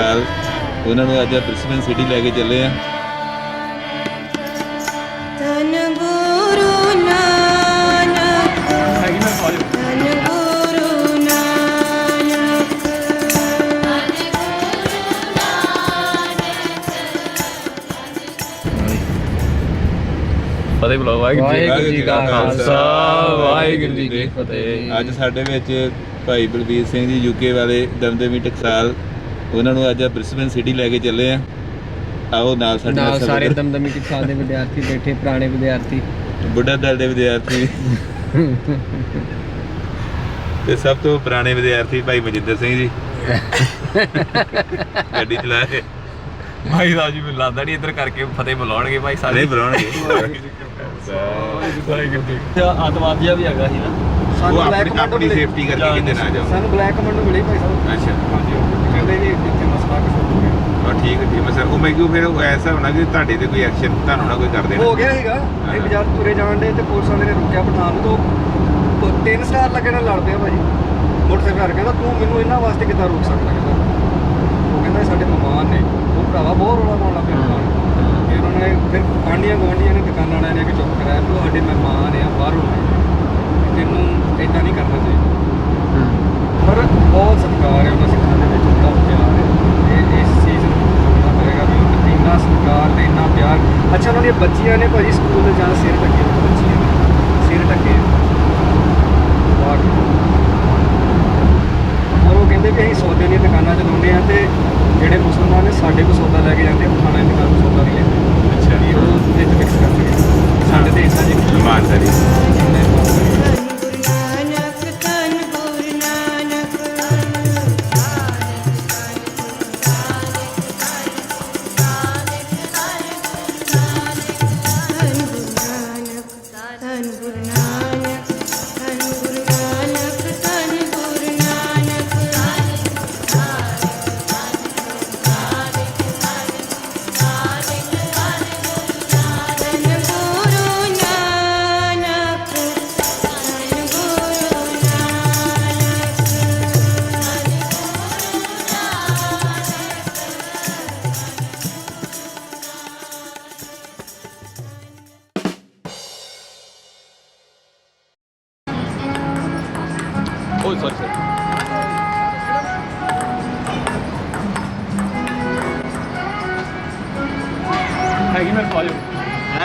ਟਕਸਾਲ ਉਹਨਾਂ ਨੂੰ ਅੱਜ ਬ੍ਰਿਸਬਨ ਸਿਟੀ ਲੈ ਕੇ ਚੱਲੇ ਆ ਧੰਨ ਗੁਰੂ ਨਾਨਕ ਧੰਨ ਗੁਰੂ ਨਾਨਕ। ਫਤਿਹ ਬੁਲਾਓ ਵਾਹਿਗੁਰੂ ਜੀ ਕਾ ਖਾਲਸਾ, ਵਾਹਿਗੁਰੂ ਜੀ ਕੀ ਫਤਿਹ। ਅੱਜ ਸਾਡੇ ਵਿੱਚ ਭਾਈ ਬਲਬੀਰ ਸਿੰਘ ਜੀ ਯੂਕੇ ਵਾਲੇ ਦਮਦਮੀ ਟਕਸਾਲ ਉਹਨਾਂ ਨੂੰ ਅੱਜ ਬ੍ਰਿਸਬਨ ਸਿਟੀ ਲੈ ਕੇ ਚੱਲੇ ਆ। ਆਓ ਨਾਲ ਸਾਡੇ ਨਾਲ ਸਾਰੇ ਦਮਦਮੀ ਕਿਸਾਨ ਦੇ ਵਿਦਿਆਰਥੀ ਬੈਠੇ ਪੁਰਾਣੇ ਵਿਦਿਆਰਥੀ। ਬੁੱਢਾ ਦਲ ਦੇ ਵਿਦਿਆਰਥੀ। ਤੇ ਸਭ ਤੋਂ ਪੁਰਾਣੇ ਵਿਦਿਆਰਥੀ ਭਾਈ ਮਜਿੰਦਰ ਸਿੰਘ ਜੀ। ਗੱਡੀ ਚਲਾ ਕੇ। ਭਾਈ ਸਾਹਿਬ ਜੀ ਮੈਨੂੰ ਲੱਗਦਾ ਨਹੀਂ ਇੱਧਰ ਕਰਕੇ ਫਤਿਹ ਬੁਲਾਉਣਗੇ ਭਾਈ ਸਾਰੇ ਸਾਰੇ ਬੁਲਾਉਣਗੇ ਆਤਵਾਦੀਆ ਵੀ ਹੈਗਾ ਸੀ ਨਾ। ਉਹ ਆਪਣੀ ਆਪਣੀ ਸੇਫਟੀ ਕਰਕੇ ਕਿਤੇ ਨਾ ਜਾਓ। ਸਾਨੂੰ ਬਲੈਕ ਕਮੈਂਡ ਮਿਲੇ ਭਾਈ ਸਾਹਿਬ। ਅੱਛਾ। ਜੀ ਮਸਲਾ ਹੋ ਗਿਆ ਹਾਂ। ਠੀਕ ਠੀਕ ਹੈ। ਸਰ ਉਹ ਮੈਂ ਕਿਉਂ ਫਿਰ ਉਹ ਐਸਾ ਹੋਣਾ ਕਿ ਤੁਹਾਡੇ ਤੇ ਕੋਈ ਐਕਸ਼ਨ ਤੁਹਾਨੂੰ ਨਾ ਕੋਈ ਕਰ ਦੇਣਾ? ਹੋ ਗਿਆ ਸੀਗਾ। ਇਹ ਬਾਜ਼ਾਰ ਤੁਰੇ ਜਾਣ ਦੇ ਤੇ ਪੁਲਿਸ ਵਾਲੇ ਨੇ ਰੁਕਿਆ ਪਠਾਨ ਨੂੰ। ਤੋਂ ਪ- ਤਿੰਨ ਸਟਾਰ ਲੱਗੇ ਨਾਲ ਲੜ ਪਿਆ ਭਾਜੀ। ਮੋਟਰਸਾਈਕਲ ਕਰ ਕਹਿੰਦਾ ਤੂੰ ਮੈਨੂੰ ਇਹਨਾਂ ਵਾਸਤੇ ਕਿੱਦਾਂ ਰੋਕ ਸਕਦਾ ਕਹਿੰਦਾ ਉਹ ਕਹਿੰਦਾ ਇਹ ਸਾਡੇ ਮਹਿਮਾਨ ਨੇ। ਉਹ ਭਰਾਵਾ ਬਹੁਤ ਰੌਲਾ ਪਾਉਣ ਲੱਗ ਪਿਆ। ਮਹਿਮਾਨ ਫਿਰ ਉਹਨਾਂ ਨੇ ਫਿਰ ਆਂਡੀਆਂ ਗਵਾਂਡੀਆਂ ਨੇ ਦੁਕਾਨਾਂ ਵਾਲਿਆਂ ਨੇ ਕਿ ਚੁੱਪ ਕਰਾਇਆ ਉਹ ਸਾਡੇ ਮਹਿਮਾਨ ਆ ਬਾਹਰੋਂ ਆਏ ਤੈਨੂੰ ਇਦਾਂ ਨਹੀਂ ਕਰਨਾ ਚਾਹੀਦਾ। ਪਰ ਬਹੁਤ ਸਤਿਕਾਰ ਹੈ ਉਹਨਾਂ ਸਿੱਖਾਂ ਦੇ ਵਿੱਚ ਬਹੁਤ ਪਿਆਰ ਹੈ ਇਹ ਇਸ ਚੀਜ਼ ਨੂੰ ਸਮਝਣਾ ਪਏਗਾ ਵੀ ਉਹ ਇੰਨਾ ਸਤਿਕਾਰ ਤੇ ਇੰਨਾ ਪਿਆਰ। ਅੱਛਾ, ਉਹਨਾਂ ਦੀਆਂ ਬੱਚੀਆਂ ਨੇ ਭਾਜੀ ਸਕੂਲ ਦੇ ਜਾਂ ਸਿਰ ਢੱਕੇ ਹੋਏ ਬੱਚੀਆਂ ਨੇ। ਸਿਰ ਢੱਕੇ। ਵਾਹ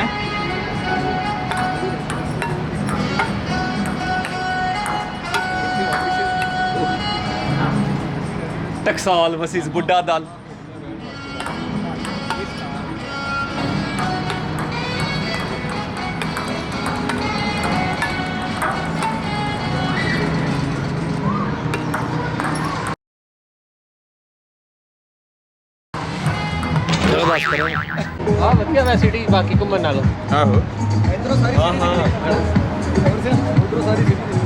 ਹੈ ਟਕਸਾਲ ਵਸਿਸ ਬੁੱਢਾ ਦਲ। ਬਾਕੀ ਘੁੰਮਣ ਨਾਲੋਂ। ਆਹੋ। ਇਧਰੋਂ ਸਾਰੀ ਹਾਂ ਹਾਂ। ਉਧਰੋਂ ਸਾਰੀ ਸਿਟੀ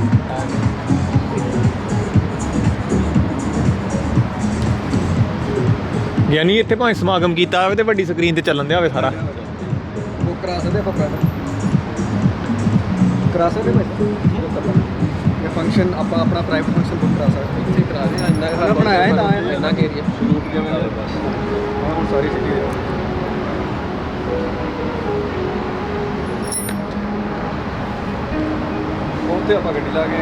ਯਾਨੀ ਇੱਥੇ ਭਾਵੇਂ ਸਮਾਗਮ ਕੀਤਾ ਹੋਵੇ ਤੇ ਵੱਡੀ ਸਕਰੀਨ ਤੇ ਚੱਲਣ ਦਿਆ ਹੋਵੇ ਸਾਰਾ। ਬੁੱਕ ਕਰਾ ਸਕਦੇ ਆਪਾਂ ਪ੍ਰਾਈਵੇਟ ਕਰਾ ਸਕਦੇ ਭਾਈ? ਇਹ ਫੰਕਸ਼ਨ ਆਪਾਂ ਆਪਣਾ ਪ੍ਰਾਈਵੇਟ ਫੰਕਸ਼ਨ ਬੁੱਕ ਕਰਾ ਸਕਦੇ। ਇੱਥੇ ਕਰਾ ਦੇ ਇੰਨਾ ਬਣਾਇਆ ਹੈ ਤਾਂ ਇੰਨਾ ਕਿ ਏਰੀਆ ਸ਼ੂਟ ਜਿਵੇਂ ਹੁਣ ਸਾਰੀ ਸਿਟੀ ਉੱਥੇ ਆਪਾਂ ਗੱਡੀ ਲਾ ਕੇ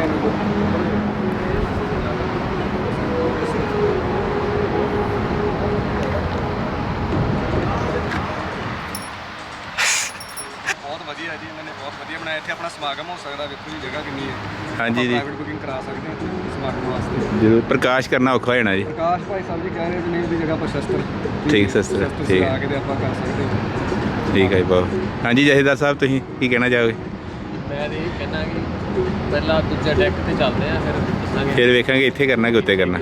ਬਹੁਤ ਵਧੀਆ ਜੀ ਇਹਨਾਂ ਨੇ ਬਹੁਤ ਵਧੀਆ ਬਣਾਇਆ। ਇੱਥੇ ਆਪਣਾ ਸਮਾਗਮ ਹੋ ਸਕਦਾ ਵੇਖੋ ਜੀ ਜਗ੍ਹਾ ਕਿੰਨੀ ਹੈ। ਹਾਂਜੀ ਜੀ। ਪ੍ਰਾਈਵੇਟ ਬੁਕਿੰਗ ਕਰਾ ਸਕਦੇ ਹਾਂ ਇੱਥੇ ਸਮਾਗਮ ਵਾਸਤੇ। ਜਦੋਂ ਪ੍ਰਕਾਸ਼ ਕਰਨਾ ਔਖਾ ਹੋ ਜਾਣਾ ਜੀ। ਪ੍ਰਕਾਸ਼ ਭਾਈ ਸਾਹਿਬ ਜੀ ਕਹਿ ਰਹੇ ਨਹੀਂ ਦੀ ਜਗ੍ਹਾ ਪਰ ਸ਼ਸਤਰ ਠੀਕ, ਕੇ ਤੇ ਆਪਾਂ ਕਰ ਸਕਦੇ ਹਾਂ। ਠੀਕ ਹੈ ਬਹੁਤ। ਹਾਂਜੀ ਜਹੇਦਾਰ ਸਾਹਿਬ ਤੁਸੀਂ ਕੀ ਕਹਿਣਾ ਚਾਹੋਗੇ? ਮੈਂ ਇਹ ਕਹਿਣਾ ਕਿ ਪਹਿਲਾਂ ਦੂਜਾ ਡੈਕ ਤੇ ਚੱਲਦੇ ਆ ਫਿਰ ਦੱਸਾਂਗੇ। ਫਿਰ ਵੇਖਾਂਗੇ ਇੱਥੇ ਕਰਨਾ ਕਿ ਉੱਤੇ ਕਰਨਾ।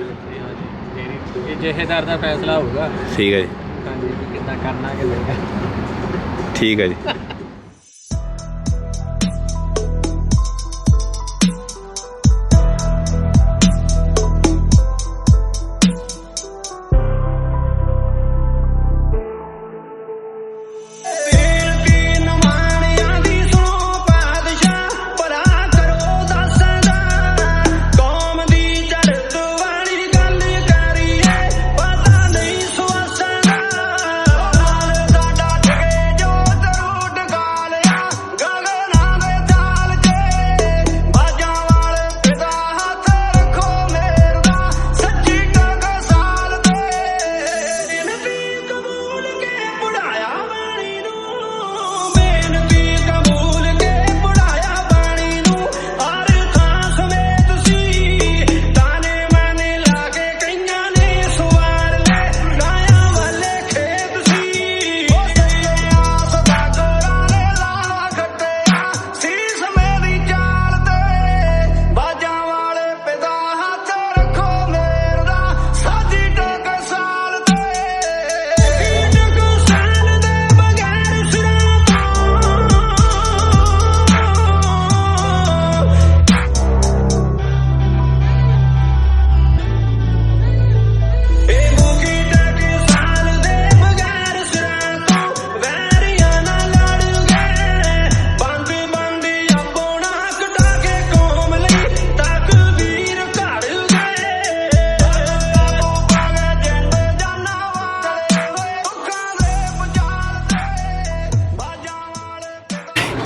ਇਹ ਜਹੇਦਾਰ ਦਾ ਫੈਸਲਾ ਹੋਊਗਾ। ਠੀਕ ਹੈ ਜੀ। ਹਾਂਜੀ ਵੀ ਕਿੱਦਾਂ ਕਰਨਾ ਕਿ ਨਹੀਂ। ਕਰਨਾ ਠੀਕ ਹੈ ਜੀ।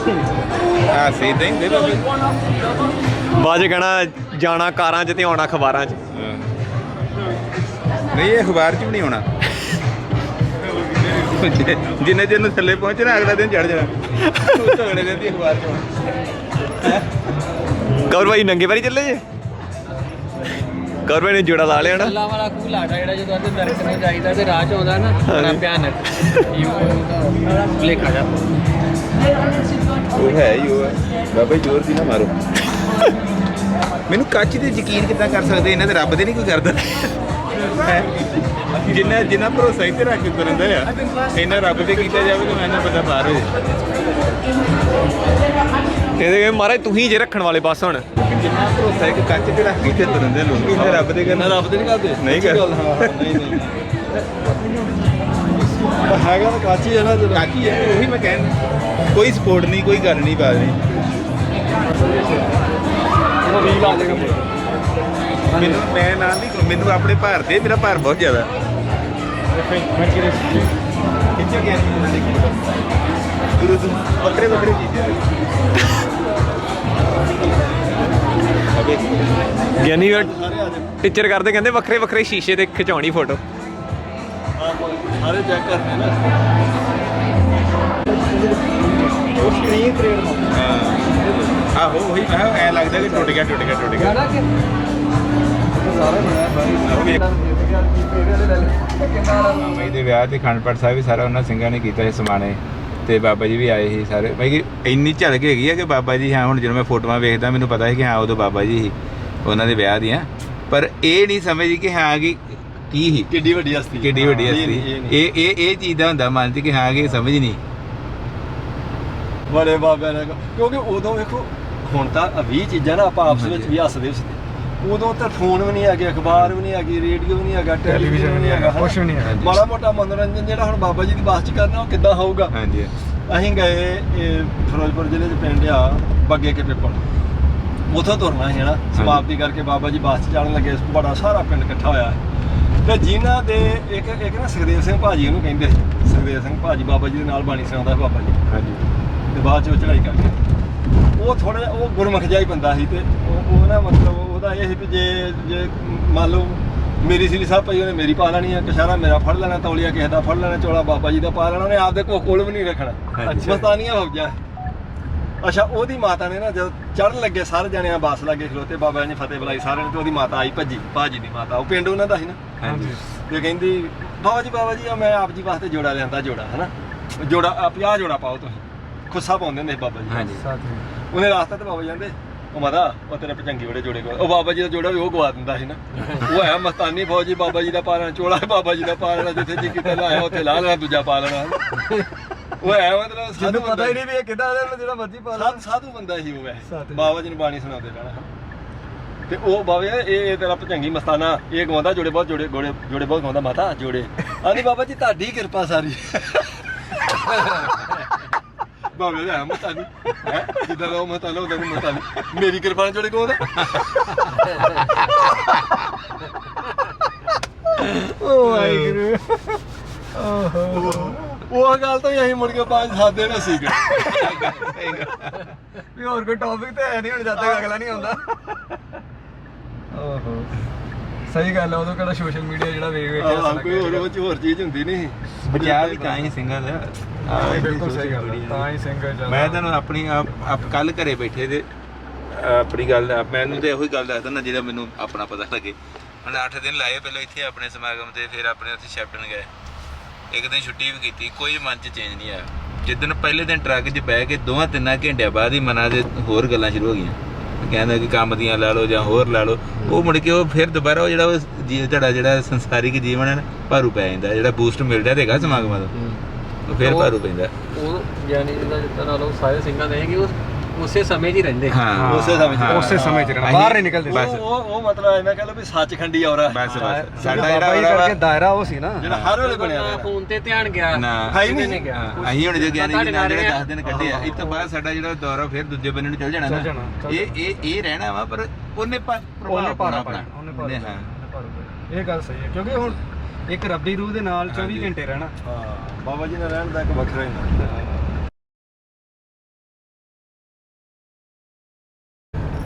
ਇਦਾਂ ਹੀ ਹੁੰਦੇ ਬਾਬੇ ਬਾਜ ਕਹਿਣਾ ਜਾਣਾ ਕਾਰਾਂ 'ਚ ਤੇ ਆਉਣਾ ਅਖਬਾਰਾਂ 'ਚ। ਨਹੀਂ ਇਹ ਅਖਬਾਰ 'ਚ ਵੀ ਨਹੀਂ ਹੋਣਾ ਜਿੰਨੇ ਚਿਰ ਨੂੰ ਥੱਲੇ ਪਹੁੰਚਣਾ ਅਗਲਾ ਦਿਨ ਚੜ ਜਾਣਾ। ਤਾਂ ਅਗਲੇ ਦਿਨ ਦੀ ਅਖਬਾਰ 'ਚ ਕੌਰ ਭਾਈ ਨੰਗੇ ਵਾਰੀ ਚੱਲੇ ਜੇ? ਕੌਰ ਭਾਈ ਨੇ ਜੋੜਾ ਲਾ ਲਿਆ ਨਾ। ਅੱਲਾ ਵਾਲਾ ਖੂਹ ਲਾੜਾ ਜਿਹੜਾ ਜਦੋਂ ਅੱਜ ਨਰਕ ਨੂੰ ਜਾਈਦਾ ਤੇ ਰਾਹ ਚ ਆਉਂਦਾ ਨਾ ਬੜਾ ਭਿਆਨਕ। ਇਹ ਲੇਖਾ ਜਾ। ਉਹ ਹੈ ਹੀ ਉਹ ਹੈ। ਬਾਬਾ ਜੀ ਜ਼ੋਰ ਦੀ ਨਾ ਮਾਰੋ। ਮੈਨੂੰ ਕੱਚ ਤੇ ਯਕੀਨ ਕਿੱਦਾਂ ਕਰ ਸਕਦੇ? ਇਹਨਾਂ ਤੇ ਰੱਬ ਤੇ ਨਹੀਂ ਕੋਈ ਕਰਦਾ। ਹੈਂ? ਜਿੰਨਾ ਜਿੰਨਾ ਭਰੋਸਾ ਇੱਥੇ ਰੱਖ ਕੇ ਤੁਰਦਾ ਆ ਇਹਨਾਂ ਰੱਬ ਤੇ ਕੀਤਾ ਜਾਵੇ ਤਾਂ ਮੈਂ ਇਹਨਾਂ ਬੰਦਾ ਪਾਰ ਹੋ ਜਾਏ ਇਹਦੇ ਕਹਿੰਦੇ ਮਹਾਰਾਜ ਤੁਸੀਂ ਜੇ ਰੱਖਣ ਵਾਲੇ ਬਸ ਹੁਣ। ਜਿੰਨਾ ਭਰੋਸਾ ਇੱਕ ਕੱਚ ਤੇ ਰੱਖ ਕੇ ਇੱਥੇ ਤੁਰਦੇ ਲੋਕ। ਇਹਨਾਂ ਰੱਬ ਤੇ ਕਰਨਾ। ਰੱਬ ਤੇ ਨਹੀਂ ਕਰਦੇ। ਨਹੀਂ ਕਰ ਨਹੀਂ ਨਹੀਂ। ਹੈਗਾ ਤਾਂ ਕਾਚੀ ਹੈ ਨਾ ਜਰਾ ਕਾਚੀ ਹੈ ਉਹੀ ਮੈਂ ਕਹਿੰਦਾ ਕੋਈ ਸਪੋਰਟ ਨਹੀਂ ਕੋਈ ਗੱਲ ਨਹੀਂ ਬਾਤ ਨਹੀਂ। ਉਹ ਵੀ ਲਾ ਦੇਗਾ ਮੈਨੂੰ ਮੈਂ ਨਾਲ ਨਹੀਂ ਮੈਨੂੰ ਆਪਣੇ ਭਾਰ ਤੇ ਮੇਰਾ ਭਾਰ ਬਹੁਤ ਜ਼ਿਆਦਾ। ਖਿੱਚਿਆ ਗਿਆ ਨਹੀਂ ਮੈਨੂੰ ਦੇਖੀ ਗੁਰੂ ਤੋਂ ਵੱਖਰੇ ਵੱਖਰੇ ਚੀਜ਼ਾਂ ਅਬੇ ਗਿਆਨੀ ਟੀਚਰ ਕਰਦੇ ਕਹਿੰਦੇ ਵੱਖਰੇ ਵੱਖਰੇ ਸ਼ੀਸ਼ੇ ਤੇ ਖਿਚਾਉਣੀ ਫੋਟੋ ਸਾਰੇ ਚੈੱਕ ਕਰਨੇ ਨਾ ਉਹ ਸਕਰੀਨ ਪਰੇਡ ਹਾਂ। ਆਹੋ ਉਹੀ ਮੈਂ ਐ ਲੱਗਦਾ ਕਿ ਟੁੱਟ ਗਿਆ ਟੁੱਟ ਗਿਆ ਟੁੱਟ ਗਿਆ। ਗਾਣਾ ਕਿ? ਸਾਰਾ ਬਣਿਆ ਬਾਈ ਮਾਮਾ ਜੀ ਦੇ ਵਿਆਹ ਤੇ ਖੰਡਪੜ ਸਾਹਿਬ ਵੀ ਸਾਰਾ ਉਹਨਾਂ ਸਿੰਘਾਂ ਨੇ ਕੀਤਾ ਸੀ ਸਮਾਣੇ। ਤੇ ਬਾਬਾ ਜੀ ਵੀ ਆਏ ਸੀ ਸਾਰੇ। ਬਾਈ ਕਿ ਇੰਨੀ ਝਲਕ ਹੈਗੀ ਆ ਕਿ ਬਾਬਾ ਜੀ ਹਾਂ ਹੁਣ ਜਦੋਂ ਮੈਂ ਫੋਟੋਆਂ ਵੇਖਦਾ ਮੈਨੂੰ ਪਤਾ ਹੈ ਕਿ ਹਾਂ ਉਦੋਂ ਬਾਬਾ ਜੀ ਸੀ ਉਹਨਾਂ ਦੇ ਵਿਆਹ ਦੀਆਂ। ਪਰ ਇਹ ਨਹੀਂ ਸਮਝੀ ਕਿ ਹਾਂ ਕਿ ਕੀ ਸੀ ਕਿੱਡੀ ਵੱਡੀ ਹਸਤੀ। ਕਿੱਡੀ ਵੱਡੀ ਇਹ ਹਸਤੀ। ਨਹੀਂ, ਇਹ ਨਹੀਂ। ਇਹ ਇਹ ਇਹ ਚੀਜ਼ ਦਾ ਹੁੰਦਾ ਮਨ 'ਚ ਕਿ ਹਾਂ ਕਿ ਸਮਝ ਨਹੀਂ। ਬੜੇ ਬਾਬਿਆਂ ਨੇ ਕਿਉਂਕਿ ਉਦੋਂ ਵੇਖੋ ਹੁਣ ਤਾਂ 20 ਚੀਜ਼ਾਂ ਨਾ ਆਪਾਂ ਆਪਸ ਵਿੱਚ ਵੀ ਹੱਸਦੇ ਹੱਸਦੇ ਉਦੋਂ ਤਾਂ ਫੋਨ ਵੀ ਨਹੀਂ ਹੈਗੇ ਅਖਬਾਰ ਵੀ ਨਹੀਂ ਹੈਗੀ ਰੇਡੀਓ ਵੀ ਨਹੀਂ ਹੈਗਾ ਟੈਲੀਵਿਜ਼ਨ ਵੀ ਨਹੀਂ ਹੈਗਾ। ਕੁਛ ਵੀ ਨਹੀਂ ਹੈਗਾ। ਮਾੜਾ ਮੋਟਾ ਮਨੋਰੰਜਨ ਜਿਹੜਾ ਹੁਣ ਬਾਬਾ ਜੀ ਦੀ ਬਾਸ ਚ ਕਰਨਾ ਉਹ ਕਿੱਦਾਂ ਹੋਊਗਾ? ਹਾਂਜੀ। ਅਸੀਂ ਗਏ ਇਹ ਫਿਰੋਜ਼ਪੁਰ ਜ਼ਿਲ੍ਹੇ ਦੇ ਪਿੰਡ ਆ ਬੱਗੇ ਕੇ ਪੇਪਰ ਉਥੋਂ ਤੁਰਨਾ ਸੀ ਹਨਾ? ਸਮਾਪਤੀ ਕਰਕੇ ਬਾਬਾ ਜੀ ਬੱਸ 'ਚ ਜਾਣ ਲੱਗੇ ਬੜਾ ਸਾਰਾ ਪਿੰਡ ਇਕੱਠਾ ਹੋਇਆ। ਹੈ। ਤੇ ਜਿਨ੍ਹਾਂ ਦੇ ਇੱਕ ਇੱਕ ਨਾ ਸੁਖਦੇਵ ਸਿੰਘ ਭਾਜੀ ਉਹਨੂੰ ਕਹਿੰਦੇ ਸੀ। ਸੁਖਦੇਵ ਸਿੰਘ ਭਾਜੀ ਬਾਬਾ ਜੀ ਦੇ ਨਾਲ ਬਾਣੀ ਸੁਣਾਉਂਦਾ ਸੀ ਬਾਬਾ ਜੀ। ਹਾਂਜੀ। ਤੇ ਬਾਅਦ ਚ ਉਹ ਚੜਾਈ ਕਰ ਗਿਆ ਉਹ ਥੋੜਾ ਉਹ ਗੁਰਮੁਖ ਜਿਹਾ ਹੀ ਬੰਦਾ ਸੀ ਤੇ ਉਹ ਉਹ ਨਾ ਮਤਲਬ ਉਹਦਾ ਇਹ ਸੀ ਵੀ ਜੇ ਜੇ ਮੰਨ ਲਓ ਮੇਰੀ ਸਿਲੀ ਸਾਹਿਬ ਪਈ ਉਹਨੇ ਮੇਰੀ ਪਾ ਲੈਣੀ ਆ ਕਸ਼ਾਰਾ ਮੇਰਾ ਫੜ ਲੈਣਾ ਤੌਲੀਆ ਕਿਸੇ ਦਾ ਫੜ ਲੈਣਾ ਚੋਲਾ ਬਾਬਾ ਜੀ ਦਾ ਪਾ ਲੈਣਾ ਉਹਨੇ ਆਪਦੇ ਕੋਲ ਕੋਲ ਵੀ ਨਹੀਂ ਰੱਖਣਾ। ਅੱਛਾ। ਮਸਤਾਨੀਆਂ ਹੋ ਗਿਆ। ਅੱਛਾ ਉਹਦੀ ਮਾਤਾ ਨੇ ਨਾ ਜਦ ਚੜਨ ਲੱਗੇ ਸਾਰੇ ਜਣਿਆਂ ਬਾਸ ਲੱਗੇ ਖਲੋਤੇ ਬਾਬਾ ਜੀ ਨੇ ਫਤਿਹ ਬੁਲਾਈ ਸਾਰਿਆਂ ਨੇ ਤੇ ਉਹਦੀ ਮਾਤਾ ਆਈ ਭੱਜੀ ਭਾਜੀ ਦੀ ਮਾਤਾ ਉਹ ਪਿੰਡ ਉਹਨਾਂ ਦਾ ਸੀ ਨਾ। ਹਾਂਜੀ। ਤੇ ਕਹਿੰਦੀ ਬਾਬਾ ਜੀ ਬਾਬਾ ਜੀ ਆ ਮੈਂ ਆਪ ਜੀ ਵਾਸਤੇ ਜੋੜਾ ਲਿਆਂਦਾ ਜੋੜਾ ਹਨਾ? ਜੋੜਾ ਆ 50 ਜੋੜਾ ਪਾਓ ਤੁਸੀਂ। ਖੁੱਸਾ ਪਾਉਂਦੇ ਹੁੰਦੇ ਸੀ ਬਾਬਾ ਜੀ। ਹਾਂਜੀ। ਉਹਨੇ ਰਾਸਤਾ ਤੇ ਬਾਬਾ ਜੀ ਜਾਂਦੇ ਉਹ ਮਾਤਾ ਉਹ ਤੇਰੇ ਪਚੰਗੀ ਬੜੇ ਜੋੜੇ ਕੋਲ ਉਹ ਬਾਬਾ ਜੀ ਦਾ ਜੋੜਾ ਵੀ ਉਹ ਗਵਾ ਦਿੰਦਾ ਸੀ ਨਾ। ਉਹ ਹੈ ਮਸਤਾਨੀ ਫੌਜੀ ਬਾਬਾ ਜੀ ਦਾ ਪਾ ਲੈਣਾ ਚੋਲਾ ਬਾਬਾ ਜੀ ਦਾ ਪਾ ਲੈਣਾ ਜਿੱਥੇ ਜੀ ਕਿਤੇ ਲਾਇਆ ਉੱਥੇ ਲਾ ਲੈਣਾ ਦੂਜਾ ਪਾ ਲੈਣਾ ਉਹ ਹੈ ਮਤਲਬ ਸਾਧੂ ਪਤਾ ਹੀ ਬੰਦਾ ਨਹੀਂ ਵੀ ਇਹ ਕਿੱਦਾਂ ਦੇ ਜਿਹੜਾ ਮਰਜ਼ੀ ਪਾ ਲਾ। ਸਾਧ- ਸਾਧੂ ਬੰਦਾ ਸੀ ਉਹ ਵੈਸੇ। ਸਾਧੂ। ਬਾਬਾ ਜੀ ਨੂੰ ਬਾਣੀ ਸੁਣਾਉਂਦੇ ਰਹਿਣਾ ਤੇ ਉਹ ਬਾਬੇ, ਇਹ ਇਹ ਤੇਰਾ ਭਜੰਗੀ ਮਸਤਾਨਾ, ਇਹ ਗਵਾਉਂਦਾ ਜੋੜੇ ਬਹੁਤ, ਜੋੜੇ ਗੋੜੇ ਜੋੜੇ ਬਹੁਤ ਗਵਾਉਂਦਾ ਮਾਤਾ, ਜੋੜੇ। ਆਂਦੀ ਬਾਬਾ ਜੀ, ਤੁਹਾਡੀ ਕਿਰਪਾ ਸਾਰੀ। ਬਾਬੇ ਦਾ ਮਸਤਾਨੀ। ਹੈ? ਜਿੱਦਾਂ ਦਾ ਉਹ ਮਸਤਾਨਾ ਉਹਦਾ ਨਹੀਂ ਮੇਰੀ ਕਿਰਪਾ ਨਾਲ ਜੋੜੇ ਗਵਾਉਂਦਾ। ਓ ਵਾਹਿਗੁਰੂ। ਉਹ ਗੱਲ ਤਾਂ ਅਸੀਂ ਮੁੜ ਕੇ ਪੰਜ ਸੱਤ ਦਿਨ ਅਸੀਂ ਗਏ ਵੀ ਹੋਰ ਕੋਈ ਟੌਪਿਕ ਤੇ ਹੈ ਨਹੀਂ, ਹੁਣ ਜਦ ਤੱਕ ਅਗਲਾ ਨਹੀਂ ਆਉਂਦਾ। ਓਹੋ ਸਹੀ ਗੱਲ ਆ ਉਦੋਂ ਕਿਹੜਾ ਸੋਸ਼ਲ ਮੀਡੀਆ ਜਿਹੜਾ ਵੇਖ ਵੇਖ ਕੇ ਆਹ, ਕੋਈ ਹੋਰ ਉਹ 'ਚ ਹੋਰ ਚੀਜ਼ ਹੁੰਦੀ ਨਹੀਂ। ਬਚਾ ਵੀ ਤਾਂ ਹੀ ਸਿੰਘਾਂ ਦਾ ਆਹ ਬਿਲਕੁਲ ਸਹੀ ਗੱਲ ਆ। ਤਾਂ ਹੀ ਸਿੰਘ ਜ਼ਿਆਦਾ। ਮੈਂ ਤੁਹਾਨੂੰ ਆਪਣੀ ਆਪ ਆਪ ਕੱਲ ਘਰੇ ਬੈਠੇ ਤੇ ਆਪਣੀ ਗੱਲ ਮੈਨੂੰ ਤੇ ਉਹੀ ਗੱਲ ਦੱਸਦਾ ਨਾ ਜਿਹੜਾ ਮੈਨੂੰ ਆਪਣਾ ਪਤਾ ਲੱਗੇ। ਹੁਣ 8 ਦਿਨ ਲਾਏ ਪਹਿਲਾਂ ਇੱਥੇ ਆਪਣੇ ਸਮਾਗਮ ਤੇ ਫਿਰ ਆਪਣੇ ਉੱਥੇ ਸ਼ੈਪਟਨ ਗਏ। ਇੱਕ ਦਿਨ ਛੁੱਟੀ ਵੀ ਕੀਤੀ ਕੋਈ ਮਨ 'ਚ ਚੇਂਜ ਨਹੀਂ ਆਇਆ। ਜਿੱਦਣ ਪਹਿਲੇ ਦਿਨ ਟਰੱਕ 'ਚ ਬਹਿ ਕੇ ਦੋਵਾਂ ਤਿੰਨਾਂ ਘੰਟਿਆਂ ਬਾਅਦ ਹੀ ਮਨਾਂ ਦੇ ਹੋਰ ਗੱਲਾਂ ਸ਼ੁਰੂ ਹੋ ਗਈਆਂ। ਕਹਿੰਦਾ ਕਿ ਕੰਮ ਦੀਆਂ ਲਾ ਲਓ ਜਾਂ ਹੋਰ ਲਾ ਲਓ ਉਹ ਮੁੜ ਕੇ ਉਹ ਫਿਰ ਦੁਬਾਰਾ ਉਹ ਜਿਹੜਾ ਉਹ ਜੀ ਤੁਹਾਡਾ ਜਿਹੜਾ ਸੰਸਾਰਿਕ ਜੀਵਨ ਹੈ ਨਾ ਭਾਰੂ ਪੈ ਜਾਂਦਾ ਜਿਹੜਾ ਬੂਸਟ ਮਿਲਦਾ ਹੈਗਾ ਸਮਾਗਮਾਂ ਦਾ ਉਹ ਫਿਰ ਭਾਰੂ ਪੈਂਦਾ। ਉਹ ਯਾਨੀ ਜਿਹਦਾ ਜਿੱਦਾਂ ਨਾਲ ਉਹ ਸਾਰੇ ਸਿੰਘਾਂ ਦੇ ਕਿ ਉਹ ਉਸੇ ਸਮੇਂ 'ਚ ਹੀ ਰਹਿੰਦੇ। ਹਾਂ। ਉਸੇ ਸਮੇਂ 'ਚ। ਹਾਂ। ਉਸੇ ਸਮੇਂ 'ਚ ਰਹਿਣਾ, ਬਾਹਰ ਨਹੀਂ ਨਿਕਲਦੇ। ਉਹ ਬਸ ਉਹ ਉਹ ਮਤਲਬ ਇਹਨਾਂ ਕਹ ਲਓ ਵੀ ਸੱਚਖੰਡੀ ਔਰਾ ਬਸ ਬਸ। ਸਾਡਾ ਜਿਹੜਾ ਕਰਕੇ ਦਾਇਰਾ ਉਹ ਸੀ ਨਾ। ਜਿਹੜਾ ਹਰ ਵੇਲੇ ਬਣਿਆ ਹੋਇਆ। ਫੋਨ ਤੇ ਧਿਆਨ ਗਿਆ ਨਾ। ਹੈ ਹੀ ਨਹੀਂ। ਗਿਆ ਹਾਂ, ਅਸੀਂ ਹੁਣ ਜੇ ਗਿਆਨੀ ਜੀ ਨਾਲ ਜਿਹੜੇ ਤੁਹਾਡੇ 10 ਦਿਨ ਕੱਢੇ ਆ ਇਸ ਤੋਂ ਬਾਅਦ ਸਾਡਾ ਜਿਹੜਾ ਦੌਰਾ ਫਿਰ ਦੂਜੇ ਬੰਨੇ ਨੂੰ ਚੱਲ ਜਾਣਾ ਨਾ। ਇਹ ਇਹ ਇਹ ਰਹਿਣਾ ਵਾ ਪਰ ਉਹਨੇ ਪ੍ਰਭਾਵ ਪਾਇਆ ਉਹਨੇ ਹਾਂ। ਇਹ ਗੱਲ ਸਹੀ ਹੈ ਕਿਉਂਕਿ ਹੁਣ ਇੱਕ ਰੱਬੀ ਰੂਹ ਦੇ ਨਾਲ 24 ਹਾਂਜੀ। ਘੰਟੇ ਰਹਿਣਾ। ਹਾਂ ਬਾਬਾ ਜੀ ਨੇ ਰਹਿਣ ਦਾ ਇੱਕ ਵੱਖਰਾ ਹੀ ਨਾ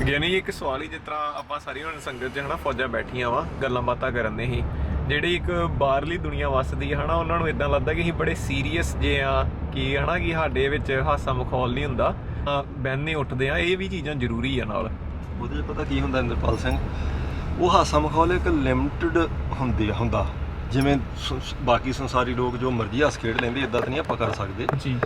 ਗਿਆਨੀ ਜੀ ਇੱਕ ਸਵਾਲ ਹੀ ਜਿਸ ਤਰ੍ਹਾਂ ਆਪਾਂ ਸਾਰੀਆਂ ਹੁਣ ਸੰਗਤ 'ਚ ਹਨਾ ਫੌਜਾਂ ਬੈਠੀਆਂ ਵਾ, ਗੱਲਾਂ ਬਾਤਾਂ ਕਰਨ ਦੇ ਹੀ। ਜਿਹੜੀ ਇੱਕ ਬਾਹਰਲੀ ਦੁਨੀਆ ਵੱਸਦੀ ਹੈ ਹਨਾ, ਉਹਨਾਂ ਨੂੰ ਇਦਾਂ ਲੱਗਦਾ ਕਿ ਅਸੀਂ ਬੜੇ ਸੀਰੀਅਸ ਜੇ ਆ ਕਿ ਹਨਾ ਕਿ ਸਾਡੇ ਵਿੱਚ ਹਾਸਾ ਮਖੌਲ ਨਹੀਂ ਹੁੰਦਾ। ਬੈਨੇ ਉੱਠਦੇ ਆ, ਇਹ ਵੀ ਚੀਜ਼ਾਂ ਜ਼ਰੂਰੀ ਆ ਨਾਲ। ਉਹਦੇ ਪਤਾ ਕੀ ਹੁੰਦਾ, ਇੰਦਰਪਾਲ ਸਿੰਘ? ਉਹ ਹਾਸਾ ਮਖੌਲ ਇੱਕ ਲਿਮਟਿਡ ਹੁੰਦੀ ਆ, ਹੁੰਦਾ। ਜਿਵੇਂ ਸ- ਬਾਕੀ ਸੰਸਾਰੀ ਲੋਕ ਜੋ ਮਰਜ਼ੀ ਹੱਸ ਖੇਡ ਲੈਂਦੇ ਇਦਾਂ ਤਾਂ ਨਹੀਂ ਆਪਾਂ ਕਰ ਸਕਦੇ। ਜੀ।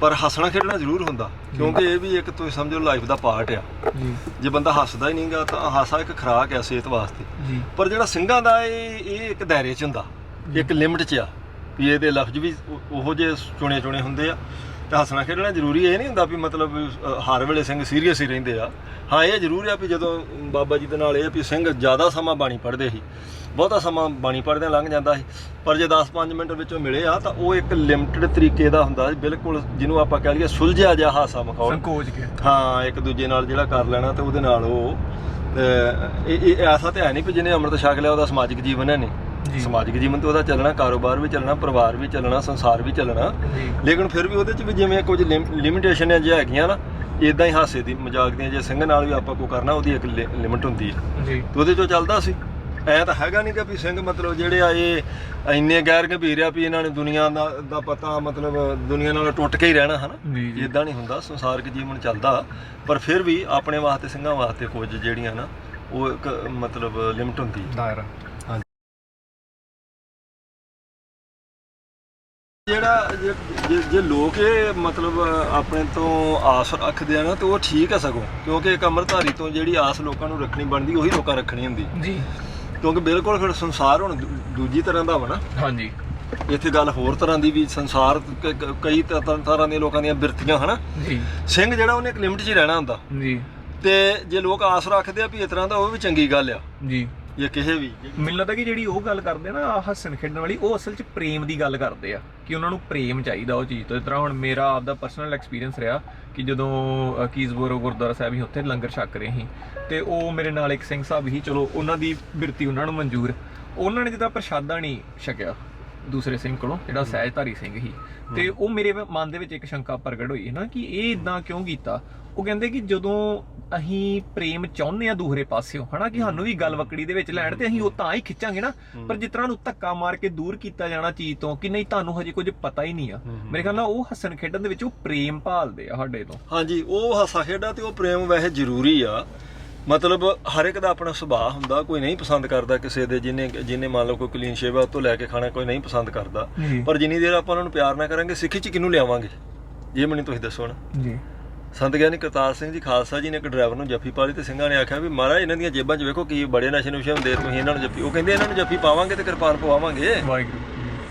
ਪਰ ਹੱਸਣਾ ਖੇਡਣਾ ਜ਼ਰੂਰ ਹੁੰਦਾ ਕਿਉਂਕਿ ਇਹ ਵੀ ਇੱਕ ਤੁਸੀਂ ਸਮਝੋ ਲਾਈਫ ਦਾ ਪਾਰਟ ਆ। ਜੀ। ਜੇ ਬੰਦਾ ਹੱਸਦਾ ਹੀ ਨਹੀਂਗਾ ਤਾਂ ਹਾਸਾ ਇੱਕ ਖੁਰਾਕ ਆ ਸਿਹਤ ਵਾਸਤੇ। ਜੀ। ਪਰ ਜਿਹੜਾ ਸਿੰਘਾਂ ਦਾ ਇਹ ਇਹ ਇੱਕ ਦਾਇਰੇ 'ਚ ਹੁੰਦਾ ਇੱਕ ਲਿਮਟ 'ਚ ਆ ਵੀ ਇਹਦੇ ਲਫ਼ਜ਼ ਵੀ ਉਹ- ਉਹੋ ਜਿਹੇ ਚੁਣੇ ਚੁਣੇ ਹੁੰਦੇ ਆ। ਤੇ ਹੱਸਣਾ ਖੇਡਣਾ ਜ਼ਰੂਰੀ ਇਹ ਨਹੀਂ ਹੁੰਦਾ ਵੀ ਮਤਲਬ ਅ, ਹਰ ਵੇਲੇ ਸਿੰਘ ਸੀਰੀਅਸ ਹੀ ਰਹਿੰਦੇ ਆ। ਹਾਂ ਇਹ ਜ਼ਰੂਰ ਆ ਵੀ ਜਦੋਂ ਬਾਬਾ ਜੀ ਦੇ ਨਾਲ ਇਹ ਆ ਵੀ ਸਿੰਘ ਜ਼ਿਆਦਾ ਸਮਾਂ ਬਾਣੀ ਪੜ੍ਹਦੇ ਸੀ। ਬਹੁਤਾ ਸਮਾਂ ਬਾਣੀ ਪੜ੍ਹਦਿਆਂ ਲੰਘ ਜਾਂਦਾ ਸੀ। ਪਰ ਜੇ 10-5 ਮਿੰਟ ਵਿੱਚੋਂ ਮਿਲੇ ਆ ਤਾਂ ਉਹ ਇੱਕ ਲਿਮਟਿਡ ਤਰੀਕੇ ਦਾ ਹੁੰਦਾ ਸੀ। ਬਿਲਕੁਲ ਜਿਹਨੂੰ ਆਪਾਂ ਕਹਿ ਲਈਏ ਸੁਲਝਿਆ ਜਿਹਾ ਹਾਸਾ ਮਖੌਲ। ਸੰਕੋਚ ਕੇ। ਹਾਂ ਇੱਕ ਦੂਜੇ ਨਾਲ ਜਿਹੜਾ ਕਰ ਲੈਣਾ ਤੇ ਉਹਦੇ ਨਾਲ ਉਹ ਇਹ ਇਹ ਐਸਾ ਤੇ ਹੈ ਨਹੀਂ ਕਿ ਜਿਹਨੇ ਅੰਮ੍ਰਿਤ ਛਕ ਲਿਆ ਉਹਦਾ ਸਮਾਜਿਕ ਜੀਵਨ ਹੈ ਜੀ। ਨਹੀਂ ਸਮਾਜਿਕ ਜੀਵਨ ਤੇ ਉਹਦਾ ਚੱਲਣਾ ਕਾਰੋਬਾਰ ਵੀ ਚੱਲਣਾ ਪਰਿਵਾਰ ਵੀ ਚੱਲਣਾ ਸੰਸਾਰ ਵੀ ਚੱਲਣਾ। ਜੀ। ਲੇਕਿਨ ਫਿਰ ਵੀ ਉਹਦੇ ਚ ਵੀ ਜਿਵੇਂ ਕੁਝ ਲਿਮਿਟੇਸ਼ਨ ਹੈ ਜਿਹਾ ਹੈਗੀਆਂ ਨਾ ਇਦਾਂ ਹੀ ਹਾਸੇ ਦੀ ਮਜ਼ਾਕ ਦੀਆਂ ਜੇ ਸਿੰਘ ਨਾਲ ਵੀ ਆਪਾਂ ਕੋ ਕਰਨਾ ਉਹਦੀ ਇੱਕ ਲਿਮਿਟ ਹੁੰਦੀ ਹੈ। ਜੀ। ਤੇ ਉਹਦੇ ਚੋਂ ਚੱਲਦਾ ਸੀ। ਐ ਤਾਂ ਹੈਗਾ ਨਹੀਂ ਕਿ ਵੀ ਸਿੰਘ ਮਤਲਬ ਜਿਹੜੇ ਆ ਇਹ ਇੰਨੇ ਗੈਰ ਗੰਭੀਰ ਆ ਵੀ ਇਹਨਾਂ ਨੇ ਦੁਨੀਆ ਦਾ ਦਾ ਪਤਾ ਮਤਲਬ ਦੁਨੀਆ ਨਾਲ ਟੁੱਟ ਕੇ ਹੀ ਰਹਿਣਾ ਹਨਾ। ਇਦਾਂ ਨਹੀਂ ਹੁੰਦਾ ਸੰਸਾਰਿਕ ਜੀਵਨ ਚੱਲਦਾ। ਪਰ ਫਿਰ ਵੀ ਆਪਣੇ ਵਾਸਤੇ ਸਿੰਘਾਂ ਵਾਸਤੇ ਕੁਝ ਜਿਹੜੀਆਂ ਨਾ ਉਹ ਇੱਕ ਮਤਲਬ ਲਿਮਟ ਹੁੰਦੀ ਦਾਇਰਾ ਜਿਹੜਾ ਜੇ- ਲੋਕ ਇਹ ਮਤਲਬ ਆਪਣੇ ਤੋਂ ਆਸ ਰੱਖਦੇ ਆ ਨਾ ਤੇ ਉਹ ਠੀਕ ਆ ਸਗੋਂ। ਕਿਉਂਕਿ ਇੱਕ ਅੰਮ੍ਰਿਤਧਾਰੀ ਤੋਂ ਜਿਹੜੀ ਆਸ ਲੋਕਾਂ ਨੂੰ ਰੱਖਣੀ ਬਣਦੀ ਉਹੀ ਲੋਕਾਂ ਰੱਖਣੀ ਹੁੰਦੀ। ਜੀ। ਕਿਉਂਕਿ ਬਿਲਕੁਲ ਫਿਰ ਸੰਸਾਰ ਹੁਣ ਦੂ- ਦੂਜੀ ਤਰ੍ਹਾਂ ਦਾ ਵਾ ਨਾ। ਹਾਂਜੀ। ਇੱਥੇ ਗੱਲ ਹੋਰ ਤਰ੍ਹਾਂ ਦੀ ਵੀ ਸੰਸਾਰ ਕ- ਕ- ਕਈ ਤ- ਤ- ਤਰ੍ਹਾਂ ਦੀਆਂ ਲੋਕਾਂ ਦੀਆਂ ਬਿਰਤੀਆਂ ਹਨਾ? ਜੀ। ਸਿੰਘ ਜਿਹੜਾ ਉਹਨੇ ਇੱਕ ਲਿਮਟ 'ਚ ਹੀ ਰਹਿਣਾ ਹੁੰਦਾ। ਜੀ। ਤੇ ਜੇ ਲੋਕ ਆਸ ਰੱਖਦੇ ਆ ਵੀ ਇਸ ਤਰ੍ਹਾਂ ਦਾ ਉਹ ਵੀ ਚੰਗੀ ਗੱਲ ਆ। ਜੀ। ਜੇ ਕਿਸੇ ਵੀ। ਮੈਨੂੰ ਲੱਗਦਾ ਕਿ ਜਿਹੜੀ ਉਹ ਗੱਲ ਕਰਦੇ ਨਾ ਆਹ ਹੱਸਣ ਖੇਡਣ ਵਾਲੀ ਉਹ ਅਸਲ 'ਚ ਪ੍ਰੇਮ ਦੀ ਗੱਲ ਕਰਦੇ ਆ ਕਿ ਉਹਨਾਂ ਨੂੰ ਪ੍ਰੇਮ ਚਾਹੀਦਾ ਉਹ ਚੀਜ਼ ਤੋਂ। ਇਸ ਤਰ੍ਹਾਂ ਹੁਣ ਮੇਰਾ ਆਪਦਾ ਪਰਸਨਲ ਐਕਸਪੀਰੀਅੰਸ ਰਿਹਾ ਕਿ ਜਦੋਂ ਅ, ਕੀਸਬੋਰੋ ਗੁਰਦੁਆਰਾ ਸਾਹਿਬ ਹੀ ਉੱਥੇ ਲੰਗਰ ਛਕ ਰਹੇ ਸੀ ਤੇ ਉਹ ਮੇਰੇ ਨਾਲ ਇੱਕ ਸਿੰਘ ਸਾਹਿਬ ਹੀ ਚਲੋ ਉਹਨਾਂ ਦੀ ਬਿਰਤੀ ਉਹਨਾਂ ਨੂੰ ਮਨਜ਼ੂਰ। ਉਹਨਾਂ ਨੇ ਜਿੱਦਾਂ ਪ੍ਰਸ਼ਾਦਾ ਨਹੀਂ ਛਕਿਆ ਦੂਸਰੇ ਸਿੰਘ ਕੋਲੋਂ ਜਿਹੜਾ ਸਹਿਜਧਾਰੀ ਸਿੰਘ ਸੀ। ਤੇ ਉਹ ਮੇਰੇ ਮਨ ਦੇ ਵਿੱਚ ਇੱਕ ਸ਼ੰਕਾ ਪ੍ਰਗਟ ਹੋਈ ਹੈ ਨਾ ਕਿ ਇਹ ਇਦਾਂ ਕਿਉਂ ਕੀਤਾ? ਉਹ ਕਹਿੰਦੇ ਕਿ ਜਦੋਂ ਅਸੀਂ ਪ੍ਰੇਮ ਚਾਹੁੰਦੇ ਆ ਦੂਹਰੇ ਪਾਸਿਓਂ ਹਨਾ ਕਿ ਸਾਨੂੰ ਵੀ ਗੱਲ ਵਕੜੀ ਦੇ ਵਿੱਚ ਲੈਣ ਤੇ ਅਸੀਂ ਉਹ ਤਾਂ ਹੀ ਖਿੱਚਾਂਗੇ ਨਾ। ਪਰ ਜਿਸ ਤਰ੍ਹਾਂ ਨੂੰ ਧੱਕਾ ਮਾਰ ਕੇ ਦੂਰ ਕੀਤਾ ਜਾਣਾ ਚੀਜ਼ ਤੋਂ ਕਿ ਨਹੀਂ ਤੁਹਾਨੂੰ ਹਜੇ ਕੁਝ ਪਤਾ ਹੀ ਨਹੀਂ ਆ। ਮੇਰੇ ਖਿਆਲ ਨਾਲ ਉਹ ਹੱਸਣ ਖੇਡਣ ਦੇ ਵਿੱਚ ਉਹ ਪ੍ਰੇਮ ਭਾਲਦੇ ਆ ਸਾਡੇ ਤੋਂ। ਹਾਂਜੀ ਉਹ ਹਾਸਾ ਖੇਡਾ ਤੇ ਉਹ ਪ੍ਰੇਮ ਵੈਸੇ ਜ਼ਰੂਰੀ ਆ। ਮਤਲਬ ਹਰ ਇੱਕ ਦਾ ਆਪਣਾ ਸੁਭਾਅ ਹੁੰਦਾ ਕੋਈ ਨਹੀਂ ਪਸੰਦ ਕਰਦਾ ਕਿਸੇ ਦੇ ਜਿਹਨੇ ਜਿਹਨੇ ਮੰਨ ਲਓ ਕੋਈ ਕਲੀਨ ਸ਼ੇਵ ਆ ਤੋਂ ਲੈ ਕੇ ਖਾਣਾ ਕੋਈ ਨਹੀਂ ਪਸੰਦ ਕਰਦਾ। ਜੀ। ਪਰ ਜਿੰਨੀ ਦੇਰ ਆਪਾਂ ਉਹਨਾਂ ਨੂੰ ਪਿਆਰ ਨਾ ਕਰਾਂਗੇ ਸਿੱਖੀ ਚ ਕਿਹਨੂੰ ਲਿਆਵਾਂਗੇ? ਇਹ ਮੈਨੂੰ ਤੁਸੀਂ ਦੱਸੋ ਨਾ। ਜੀ। ਸੰਤ ਗਿਆਨੀ ਕਰਤਾਰ ਸਿੰਘ ਜੀ ਖਾਲਸਾ ਜੀ ਨੇ ਇੱਕ ਡਰਾਈਵਰ ਨੂੰ ਜੱਫੀ ਪਾ ਲਈ ਤੇ ਸਿੰਘਾਂ ਨੇ ਆਖਿਆ ਵੀ ਮਹਾਰਾਜ ਇਹਨਾਂ ਦੀਆਂ ਜੇਬਾਂ 'ਚ ਵੇਖੋ ਕੀ ਬੜੇ ਨਸ਼ੇ ਨੁਸ਼ੇ ਹੁੰਦੇ ਤੁਸੀਂ ਇਹਨਾਂ ਨੂੰ ਜੱਫੀ ਉਹ ਕਹਿੰਦੇ ਇਹਨਾਂ ਨੂੰ ਜੱਫੀ ਪਾਵਾਂਗੇ ਤੇ ਕਿਰਪਾਨ ਪਵਾਵਾਂਗੇ।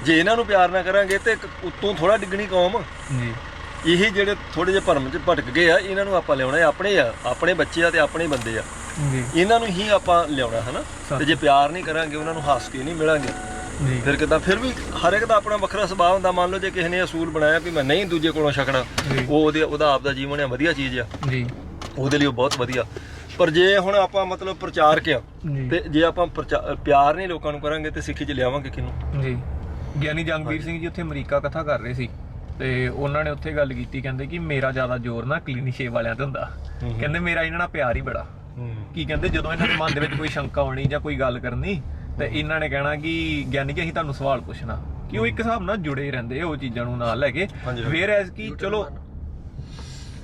ਜੇ ਇਹਨਾਂ ਨੂੰ ਪਿਆਰ ਨਾ ਕਰਾਂਗੇ ਤੇ ਉੱਤੋਂ ਥੋੜਾ ਡਿੱਗਣੀ ਕੌਮ। ਜੀ। ਇਹ ਜਿਹੜੇ ਥੋੜੇ ਜਿਹੇ ਭਰਮ 'ਚ ਭਟਕ ਗਏ ਆ ਇਹਨਾਂ ਨੂੰ ਆਪਾਂ ਲਿਆਉਣਾ ਆਪਣੇ ਆ ਆਪਣੇ ਬੱਚੇ ਆ ਤੇ ਆਪਣੇ ਬੰਦੇ ਆ। ਜੀ। ਇਹਨਾਂ ਨੂੰ ਹੀ ਆਪਾਂ ਲਿਆਉਣਾ ਹਨਾ? ਤੇ ਜੇ ਪਿਆਰ ਨਹੀਂ ਕਰਾਂਗੇ ਉਹਨਾਂ ਨੂੰ ਹੱਸ ਕੇ ਨਹੀਂ ਮਿਲਾਂਗੇ। ਫਿਰ ਕਿਦਾਂ? ਫਿਰ ਵੀ ਹਰ ਇੱਕ ਦਾ ਆਪਣਾ ਵੱਖਰਾ ਸੁਭਾਅ ਹੁੰਦਾ। ਮੰਨ ਲਓ ਜੇ ਕਿਸੇ ਨੇ ਅਸੂਲ ਬਣਾਇਆ ਵੀ ਮੈਂ ਨਹੀਂ ਦੂਜੇ ਕੋਲੋਂ ਛਕਣਾ। ਉਹ ਉਹਦੇ ਉਹਦਾ ਆਪ ਦਾ ਜੀਵਨ ਹੈ ਵਧੀਆ ਚੀਜ਼ ਆ। ਜੀ। ਉਹਦੇ ਲਈ ਉਹ ਬਹੁਤ ਵਧੀਆ। ਪਰ ਜੇ ਹੁਣ ਆਪਾਂ ਮਤਲਬ ਪ੍ਰਚਾਰਕ ਆ ਤੇ ਜੇ ਆਪਾਂ ਪਿਆਰ ਨਹੀਂ ਲੋਕਾਂ ਨੂੰ ਕਰਾਂਗੇ ਤੇ ਸਿੱਖੀ ਚ ਲਿਆਵਾਂਗੇ ਕਿਹਨੂੰ? ਜੀ। ਗਿਆਨੀ ਜੰਗਵੀਰ ਸਿੰਘ ਜੀ ਉੱਥੇ ਅਮਰੀਕਾ ਕਥਾ ਕਰ ਰਹੇ ਸੀ। ਤੇ ਉਹਨਾਂ ਨੇ ਉੱਥੇ ਗੱਲ ਕੀਤੀ ਕਹਿੰਦੇ ਕਿ ਮੇਰਾ ਜ਼ਿਆਦਾ ਜ਼ੋਰ ਨਾ ਕਲੀਨਿਸ਼ੇ ਵਾਲਿਆਂ ਤੇ ਹੁੰਦਾ। ਕਹਿੰਦੇ ਮੇਰਾ ਇਹਨਾਂ ਨਾਲ ਪਿਆਰ ਹੀ ਬੜਾ। ਕੀ ਕਹਿੰਦੇ ਜਦੋਂ ਇਹਨਾਂ ਦੇ ਮਨ ਦੇ ਵਿੱਚ ਕੋਈ ਸ਼ੰਕਾ ਹੋਣੀ ਜਾਂ ਕੋਈ ਗੱਲ ਕਰਨੀ ਤੇ ਇਹਨਾਂ ਨੇ ਕਹਿਣਾ ਕਿ ਗਿਆਨੀ ਜੀ ਅਸੀਂ ਤੁਹਾਨੂੰ ਸਵਾਲ ਪੁੱਛਣਾ। ਕਿ ਉਹ ਇੱਕ ਹਿਸਾਬ ਨਾਲ ਜੁੜੇ ਰਹਿੰਦੇ ਉਹ ਚੀਜ਼ਾਂ ਨੂੰ ਨਾਲ ਲੈ ਕੇ। ਵੇਰ ਐਸ ਕਿ ਚਲੋ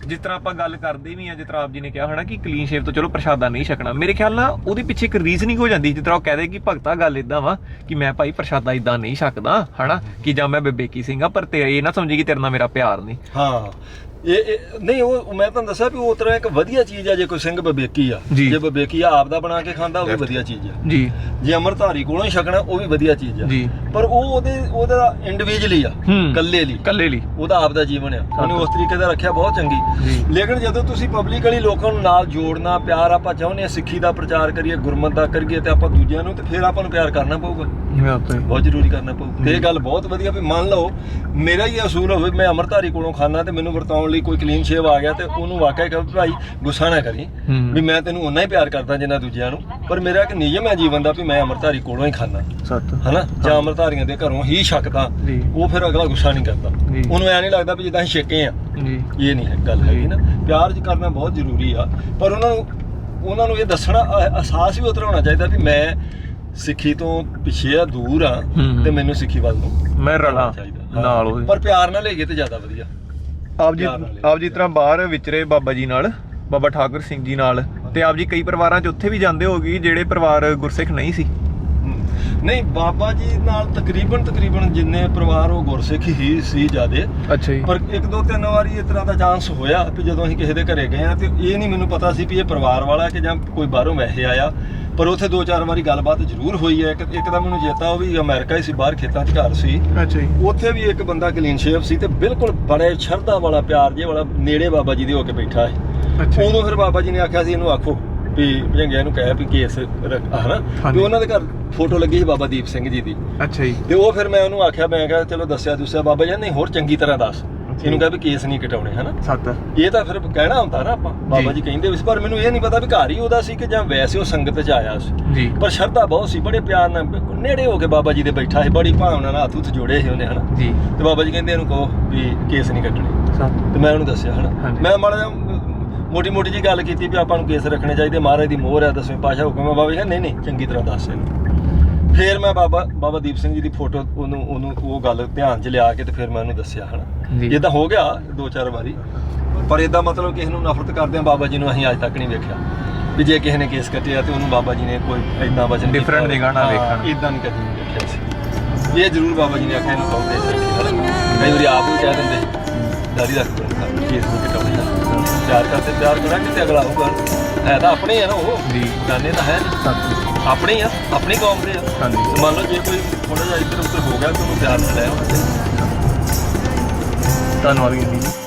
ਜਿਸ ਤਰ੍ਹਾਂ ਆਪਾਂ ਗੱਲ ਕਰਦੇ ਵੀ ਆ ਜਿਸ ਤਰ੍ਹਾਂ ਆਪ ਜੀ ਨੇ ਕਿਹਾ ਹਨਾ ਕਿ ਕਲੀਨ ਸ਼ੇਵ ਤੋਂ ਚਲੋ ਪ੍ਰਸ਼ਾਦਾ ਨਹੀਂ ਛਕਣਾ। ਮੇਰੇ ਖਿਆਲ ਨਾਲ ਉਹਦੇ ਪਿੱਛੇ ਇੱਕ ਰੀਜ਼ਨਿੰਗ ਹੋ ਜਾਂਦੀ ਜਿਸ ਤਰ੍ਹਾਂ ਉਹ ਕਹਦੇ ਕਿ ਭਗਤਾ ਗੱਲ ਇਦਾਂ ਵਾ ਕਿ ਮੈਂ ਭਾਈ ਪ੍ਰਸ਼ਾਦਾ ਇਦਾਂ ਨਹੀਂ ਛਕਦਾ ਹਨਾ? ਕਿ ਜਾਂ ਮੈਂ ਬੇਬੇਕੀ ਸਿੰਘ ਆ ਪਰ ਤੇ ਇਹ ਨਾ ਸਮਝੀ ਕਿ ਤੇਰੇ ਨਾਲ ਮੇਰਾ ਪਿਆਰ ਨਹੀਂ। ਹਾਂ। ਇਹ ਨਹੀਂ ਉਹ ਮੈਂ ਤੁਹਾਨੂੰ ਦੱਸਿਆ ਵੀ ਉਹ ਤਰ੍ਹਾਂ ਇੱਕ ਵਧੀਆ ਚੀਜ਼ ਆ ਜੇ ਕੋਈ ਸਿੰਘ ਬਬੇਕੀ ਆ। ਜੀ। ਬਬੇਕੀ ਆ ਆਪ ਦਾ ਬਣਾ ਕੇ ਖਾਂਦਾ ਉਹ ਵੀ ਵਧੀਆ ਚੀਜ਼ ਆ। ਜੀ। ਜੇ ਅਮਰਧਾਰੀ ਕੋਲੋਂ ਹੀ ਛਕਣਾ ਉਹ ਵੀ ਵਧੀਆ ਚੀਜ਼ ਆ। ਜੀ। ਪਰ ਉਹ ਉਹਦੇ ਉਹਦਾ ਇੰਡੀਵਿਜੂਅਲੀ ਆ ਹੂੰ। ਇਕੱਲੇ ਲਈ। ਕੱਲੇ ਲਈ। ਉਹਦਾ ਆਪ ਦਾ ਜੀਵਨ ਆ। ਉਹਨੇ ਉਸ ਤਰੀਕੇ ਦਾ ਰੱਖਿਆ ਬਹੁਤ। ਚੰਗੀ। ਲੇਕਿਨ ਜਦੋਂ ਤੁਸੀਂ ਪਬਲਿਕਲੀ ਲੋਕਾਂ ਨੂੰ ਨਾਲ ਜੋੜਨਾ ਪਿਆਰ ਆਪਾਂ ਚਾਹੁੰਦੇ ਆ ਸਿੱਖੀ ਦਾ ਪ੍ਰਚਾਰ ਕਰੀਏ ਗੁਰਮਤ ਦਾ ਕਰੀਏ ਤੇ ਆਪਾਂ ਦੂਜਿਆਂ ਨੂੰ ਤੇ ਫਿਰ ਆਪਾਂ ਨੂੰ ਪਿਆਰ ਕਰਨਾ ਪਊਗਾ। ਬਹੁਤ ਜ਼ਰੂਰੀ ਕਰਨਾ ਪਊ। ਤੇ ਇਹ ਗੱਲ ਬਹੁਤ ਵਧੀਆ ਵੀ ਮੰਨ ਲਓ ਮੇਰਾ ਹੀ ਅਸੂਲ ਹੋਵੇ ਮੈਂ ਅਮਰਧਾਰੀ ਕੋਲੋਂ ਖਾਣਾ ਤੇ ਮੈਨੂੰ ਵਰਤਾਉਣ ਲਈ ਕੋਈ ਕਲੀਨ ਸ਼ੇਵ ਆ ਗਿਆ ਤੇ ਉਹਨੂੰ ਵਾਕਿਆ ਕਹੇ ਭਾਈ ਗੁੱਸਾ ਨਾ ਕਰੀ। ਵੀ ਮੈਂ ਤੈਨੂੰ ਉਨਾ ਹੀ ਪਿਆਰ ਕਰਦਾ ਜਿੰਨਾ ਦੂਜਿਆਂ ਨੂੰ ਪਰ ਮੇਰਾ ਇੱਕ ਨਿਯਮ ਹੈ ਜੀਵਨ ਦਾ ਵੀ ਮੈਂ ਅਮਰਧਾਰੀ ਕੋਲੋਂ ਹੀ ਖਾਣਾ ਸੱਤ। ਹਨਾ? ਜਾਂ ਅਮਰਧਾਰੀਆਂ ਦੇ ਘਰੋਂ ਹੀ ਛਕਦਾ ਜੀ। ਉਹ ਫਿਰ ਅਗਲਾ ਗੁੱਸਾ ਨਹੀਂ ਕਰਦਾ। ਜੀ। ਉਹਨੂੰ ਐ ਨਹੀਂ ਲੱਗਦਾ ਵੀ ਜਿੱਦਾਂ ਅਸੀਂ ਛਕੇ ਆ। ਜੀ। ਇਹ ਨਹੀਂ ਹੈ ਗੱਲ ਹੈਗੀ ਨਾ। ਪਿਆਰ ਜ ਕਰਨਾ ਬਹੁਤ ਜ਼ਰੂਰੀ ਆ ਪਰ ਉਹਨਾਂ ਨੂੰ ਉਹਨਾਂ ਨੂੰ ਇਹ ਦੱਸਣਾ ਅਹ ਅਹਿਸਾਸ ਵੀ ਉਤਰ ਹੋਣਾ ਚਾਹੀਦਾ ਵੀ ਮੈਂ ਸਿੱਖੀ ਤੋਂ ਪਿੱਛੇ ਆ ਦੂਰ ਆ ਹੂੰ। ਤੇ ਮੈਨੂੰ ਸਿੱਖੀ ਵੱਲ ਨੂੰ ਮੈਂ ਰਲਾਂ ਚਾਹੀਦਾ। ਨਾਲ ਉਹਦੇ। ਪਰ ਪਿਆਰ ਨਾਲ ਲਈਏ ਤੇ ਜ਼ਿਆਦਾ ਵਧੀਆ। ਆਪ ਜੀ। ਆਪ ਜੀ ਤਰ੍ਹਾਂ ਬਾਹਰ ਵਿਚਰੇ ਬਾਬਾ ਜੀ ਨਾਲ ਬਾਬਾ ਠਾਕੁਰ ਸਿੰਘ ਜੀ ਨਾਲ ਤੇ ਆਪ ਜੀ ਕਈ ਪਰਿਵਾਰਾਂ 'ਚ ਉੱਥੇ ਵੀ ਜਾਂਦੇ ਹੋਗੇ ਜਿਹੜੇ ਪਰਿਵਾਰ ਗੁਰਸਿੱਖ ਨਹੀਂ ਸੀ ਨਹੀਂ ਬਾਬਾ ਜੀ ਨਾਲ ਤਕਰੀਬਨ ਤਕਰੀਬਨ ਜਿੰਨੇ ਪਰਿਵਾਰ ਉਹ ਗੁਰਸਿੱਖ ਹੀ ਸੀ ਜਿਆਦੇ। ਅੱਛਾ ਜੀ। ਪਰ ਇੱਕ ਦੋ ਤਿੰਨ ਵਾਰੀ ਇਸ ਤਰ੍ਹਾਂ ਦਾ ਚਾਂਸ ਹੋਇਆ ਕਿ ਜਦੋਂ ਅਸੀਂ ਕਿਸੇ ਦੇ ਘਰੇ ਗਏ ਆ ਤੇ ਇਹ ਨਹੀਂ ਮੈਨੂੰ ਪਤਾ ਸੀ ਵੀ ਇਹ ਪਰਿਵਾਰ ਵਾਲਾ ਕਿ ਜਾਂ ਕੋਈ ਬਾਹਰੋਂ ਵੈਸੇ ਆਇਆ। ਪਰ ਉੱਥੇ ਦੋ ਚਾਰ ਵਾਰੀ ਗੱਲਬਾਤ ਜ਼ਰੂਰ ਹੋਈ ਹੈ। ਇੱਕ ਇੱਕ ਦਾ ਮੈਨੂੰ ਚੇਤਾ ਉਹ ਵੀ ਅਮਰੀਕਾ ਹੀ ਸੀ ਬਾਹਰ ਖੇਤਾਂ 'ਚ ਘਰ ਸੀ। ਅੱਛਾ ਜੀ। ਉੱਥੇ ਵੀ ਇੱਕ ਬੰਦਾ ਕਲੀਨ ਸ਼ੇਵ ਸੀ ਤੇ ਬਿਲਕੁਲ ਬੜੇ ਸ਼ਰਧਾ ਵਾਲਾ ਪਿਆਰ ਜੇ ਵਾਲਾ ਨੇੜੇ ਬਾਬਾ ਜੀ ਦੇ ਹੋ ਕੇ ਬੈਠਾ ਹੈ ਉਦੋਂ ਫਿਰ ਬਾਬਾ ਜੀ ਨੇ ਆਖਿਆ ਸੀ ਇਹਨੂੰ ਆਖੋ। ਵੀ ਭਜੰਗਿਆ ਨੂੰ ਕਹਿ ਵੀ ਕੇਸ ਹਨਾ ਵੀ। ਉਹਨਾਂ ਦੇ ਘਰ ਫੋਟੋ ਲੱਗੀ ਸੀ ਬਾਬਾ ਦੀਪ ਸਿੰਘ ਜੀ ਦੀ। ਅੱਛਾ ਜੀ। ਤੇ ਉਹ ਫਿਰ ਮੈਂ ਉਹਨੂੰ ਆਖਿਆ ਮੈਂ ਕਿਹਾ ਚਲੋ ਦੱਸਿਆ ਦੁੱਸਿਆ ਬਾਬਾ ਜੀ ਨਹੀਂ ਹੋਰ ਚੰਗੀ ਤਰ੍ਹਾਂ ਦੱਸ। ਇਹਨੂੰ ਕਿਹਾ ਵੀ ਕੇਸ ਨਹੀਂ ਕਟਾਉਣੇ ਹਨਾ? ਸੱਤ। ਇਹ ਤਾਂ ਫਿਰ ਕਹਿਣਾ ਹੁੰਦਾ ਨਾ ਆਪਾਂ ਬਾਬਾ ਜੀ। ਕਹਿੰਦੇ ਸੀ, ਪਰ ਮੈਨੂੰ ਇਹ ਨਹੀਂ ਪਤਾ ਵੀ ਘਰ ਹੀ ਉਹਦਾ ਸੀ ਕਿ ਜਾਂ ਵੈਸੇ ਉਹ ਸੰਗਤ 'ਚ ਆਇਆ ਸੀ। ਜੀ। ਪਰ ਸ਼ਰਧਾ ਬਹੁਤ ਸੀ ਬੜੇ ਪਿਆਰ ਨਾਲ ਨੇੜੇ ਹੋ ਕੇ ਬਾਬਾ ਜੀ ਦੇ ਬੈਠਾ ਸੀ ਬੜੀ ਭਾਵਨਾ ਨਾਲ ਹੱਥ ਜੋੜੇ ਸੀ ਉਹਨੇ ਹਨਾ? ਜੀ। ਤੇ ਬਾਬਾ ਜੀ ਕਹਿੰਦੇ ਇਹਨੂੰ ਕਹੋ ਵੀ ਕੇਸ ਨਹੀਂ ਕੱਟਣੇ। ਸੱਤ। ਤੇ ਮੈਂ ਉਹਨੂੰ ਦੱਸਿਆ ਹਨਾ। ਮੈਂ ਮਾੜਾ ਮੋਟੀ ਮੋਟੀ ਜੀ ਗੱਲ ਕੀਤੀ ਵੀ ਆਪਾਂ ਨੂੰ ਕੇਸ ਰੱਖਣੇ ਚਾਹੀਦੇ ਮਹਾਰਾਜ ਦੀ ਮੋਹਰ ਹੈ ਦਸਵੇਂ ਪਾਸ਼ਾ ਹੁਕਮ ਹੈ। ਬਾਬਾ ਜੀ ਨਹੀਂ ਨਹੀਂ ਚੰਗੀ ਤਰ੍ਹਾਂ ਦੱਸ ਇਹਨੂੰ। ਫਿਰ ਮੈਂ ਬਾਬਾ ਬਾਬਾ ਦੀਪ ਸਿੰਘ ਜੀ ਦੀ ਫੋਟੋ ਉਹਨੂੰ ਉਹਨੂੰ ਉਹ ਗੱਲ ਧਿਆਨ 'ਚ ਲਿਆ ਕੇ ਤੇ ਫਿਰ ਮੈਂ ਉਹਨੂੰ ਦੱਸਿਆ ਹਨਾ। ਇਹ ਤਾਂ ਹੋ ਗਿਆ ਦੋ ਚਾਰ ਵਾਰੀ। ਪਰ ਇਦਾਂ ਮਤਲਬ ਕਿਸੇ ਨੂੰ ਨਫ਼ਰਤ ਕਰਦੇ ਆ ਬਾਬਾ ਜੀ ਨੂੰ ਅਸੀਂ ਅੱਜ ਤੱਕ ਨਹੀਂ ਵੇਖਿਆ। ਵੀ ਜੇ ਕਿਸੇ ਨੇ ਕੇਸ ਕੱਟਿਆ ਤੇ ਉਹਨੂੰ ਬਾਬਾ ਜੀ ਨੇ ਕੋਈ ਇਦਾਂ ਵਚਨ ਨਾਲ ਵੇਖਣ। ਇਦਾਂ ਨਹੀਂ ਕਦੀ ਵੇਖਿਆ ਸੀ। ਇਹ ਜ਼ਰੂਰ ਬਾਬਾ ਜੀ ਨੇ ਆਖਿਆ ਇਹਨੂੰ ਕਹੋ ਹਨਾ ਕਈ ਵਾਰੀ ਆਪ ਵੀ ਕਹਿ ਦਿੰਦੇ ਦਾੜੀ ਰੱਖ ਦੋ ਕੇਸ ਨਹੀਂ ਕਟਾਉਣੇ। ਹਨਾ। ਪਿਆਰ ਕਰਦੇ ਪਿਆਰ ਕਰਾਂਗੇ ਤੇ ਅਗਲਾ ਆਊਗਾ। ਹੈ ਤਾਂ ਆਪਣੇ ਆ ਨਾ ਉਹ। ਜੀ। ਜਾਣੇ ਤਾਂ ਹੈ ਆਪਣੇ ਹੀ ਆ ਆਪਣੀ ਕੌਮ ਦੇ ਆ। ਹਾਂਜੀ। ਤੇ ਮੰਨ ਲਓ ਜੇ ਕੋਈ ਥੋੜਾ ਜਿਹਾ ਇੱਧਰ ਉੱਧਰ ਹੋ ਗਿਆ ਤਾਂ ਉਹਨੂੰ ਪਿਆਰ ਨਾਲ ਲੈ ਆਉਣਾ ਚਾਹੀਦਾ ਧੰਨਵਾਦ ਜੀ।